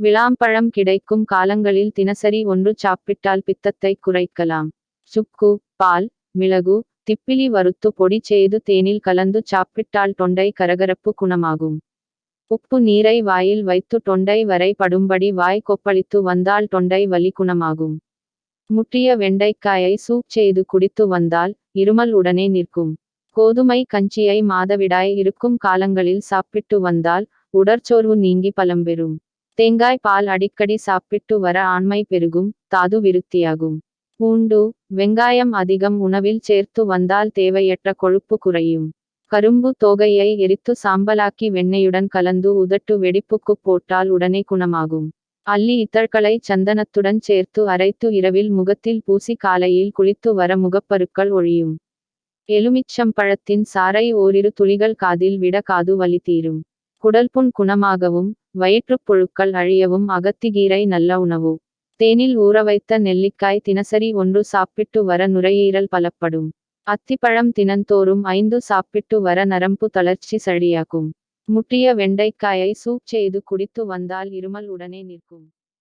விளாம்பழம் கிடைக்கும் காலங்களில் தினசரி ஒன்று சாப்பிட்டால் பித்தத்தை குறைக்கலாம். சுக்கு பால் மிளகு திப்பிலி வறுத்து பொடி செய்து தேனில் கலந்து சாப்பிட்டால் தொண்டை கரகரப்பு குணமாகும். உப்பு நீரை வாயில் வைத்து தொண்டை வரை படும்படி வாய் கொப்பளித்து வந்தால் தொண்டை வலி குணமாகும். முற்றிய வெண்டைக்காயை சூப் செய்து குடித்து வந்தால் இருமல் உடனே நிற்கும். கோதுமை கஞ்சியை மாதவிடாய் இருக்கும் காலங்களில் சாப்பிட்டு வந்தால் உடற்சோர்வு நீங்கி பலம் பெறும் தேங்காய் பால் அடிக்கடி சாப்பிட்டு வர ஆண்மை பெருகும் தாது விருத்தியாகும். பூண்டு வெங்காயம் அதிகம் உணவில் சேர்த்து வந்தால் தேவையற்ற கொழுப்பு குறையும். கரும்பு தோகையை எரித்து சாம்பலாக்கி வெண்ணெயுடன் கலந்து உதட்டு வெடிப்புக்கு போட்டால் உடனே குணமாகும். அள்ளி இத்தழ்களை சந்தனத்துடன் சேர்த்து அரைத்து இரவில் முகத்தில் பூசி காலையில் குளித்து வர முகப்பருக்கள் ஒழியும். எலுமிச்சம்பழத்தின் சாறை ஓரிரு துளிகள் காதில் விட காது வலி தீரும். குடல்புண் குணமாகவும் வயிற்றுப் புழுக்கள் அழியவும் அகத்திகீரை நல்ல உணவு. தேனில் ஊறவைத்த நெல்லிக்காய் தினசரி ஒன்று சாப்பிட்டு வர நுரையீரல் பலப்படும். அத்திப்பழம் தினந்தோறும் ஐந்து சாப்பிட்டு வர நரம்பு தளர்ச்சி சளியாகும் முட்டிய வெண்டைக்காயை சூப் செய்து குடித்து வந்தால் இருமல் உடனே நிற்கும்.